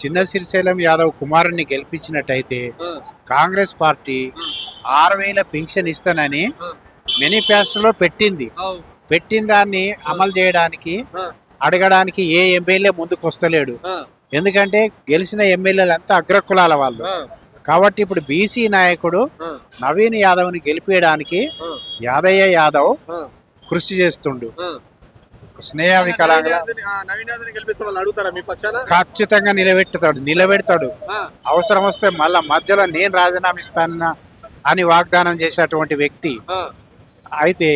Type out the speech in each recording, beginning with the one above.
చిన్న సిరిశైలం యాదవ్ కుమారుణ్ణి గెలిపించినట్టయితే కాంగ్రెస్ పార్టీ ఆరు వేల పెన్షన్ ఇస్తానని మేనిఫెస్టోలో పెట్టింది. పెట్టిన దాన్ని అమలు చేయడానికి అడగడానికి ఏ ఎమ్మెల్యే ముందుకు వస్తలేడు ఎందుకంటే గెలిచిన ఎమ్మెల్యేలు అంతా అగ్రకులాల వాళ్ళు. కాబట్టి ఇప్పుడు బీసీ నాయకుడు నవీన్ యాదవ్ని గెలిపించడానికి యాదయ్య యాదవ్ కృషి చేస్తుండు. స్నేహ వికలాంగుల ఖచ్చితంగా నిలబెట్టుతాడు నిలబెడతాడు. అవసరం వస్తే మళ్ళా మధ్యలో నేను రాజీనామా ఇస్తానన్నా అని వాగ్దానం చేసేటువంటి వ్యక్తి. అయితే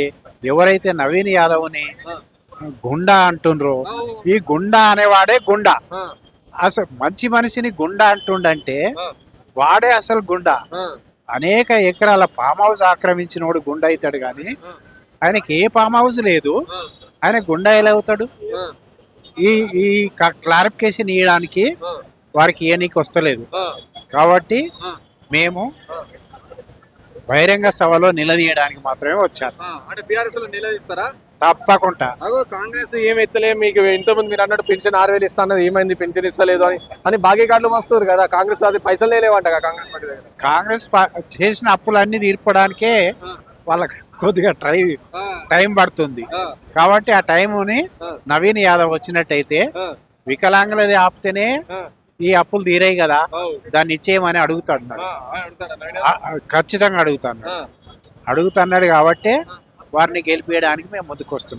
ఎవరైతే నవీన్ యాదవ్ని గుండా అంటుండ్రో ఈ గుండా అనేవాడే గుండా. అసలు మంచి మనిషిని గుండా అంటుండంటే వాడే అసలు గుండా. అనేక ఎకరాల ఫామ్ హౌస్ ఆక్రమించినోడు గుండా అవుతాడు కానీ ఆయనకి ఏ ఫామ్ హౌస్ లేదు. ఆయన గుండా ఎలా అవుతాడు? ఈ ఈ క్లారిఫికేషన్ ఇవ్వడానికి వారికి ఇయనీకి వస్తలేదు. కాబట్టి మేము బహిరంగ సభలో నిలదీయడానికి మాత్రమే వచ్చారు. అంటే బీఆర్ఎస్లో నిలదీస్తారా? తప్పకుండా. అగో కాంగ్రెస్ ఏం ఎత్తలే మీకు ఇంతకుముందు మీరు అన్నట్టు పెన్షన్ ఆరు వేలు ఇస్తా అన్నది ఏమైంది? పెన్షన్ ఇస్తలేదు అని అని భాగ్య కార్డులు వస్తారు కదా కాంగ్రెస్ అది పైసలు లేవంట కాంగ్రెస్ పార్టీ దగ్గర? కాంగ్రెస్ చేసిన అప్పులన్నీ తీర్పడానికే వాళ్ళకి కొద్దిగా ట్రై టైం పడుతుంది. కాబట్టి ఆ టైముని నవీన్ యాదవ్ వచ్చినట్టయితే వికలాంగులది ఆపితేనే ఈ అప్పులు తీరాయి కదా దాన్ని ఇచ్చేయమని ఆ, ఖచ్చితంగా అడుగుతాను అడుగుతున్నాడు కాబట్టి వారిని గెలిపించడానికి మేము ముందుకు వస్తున్నాం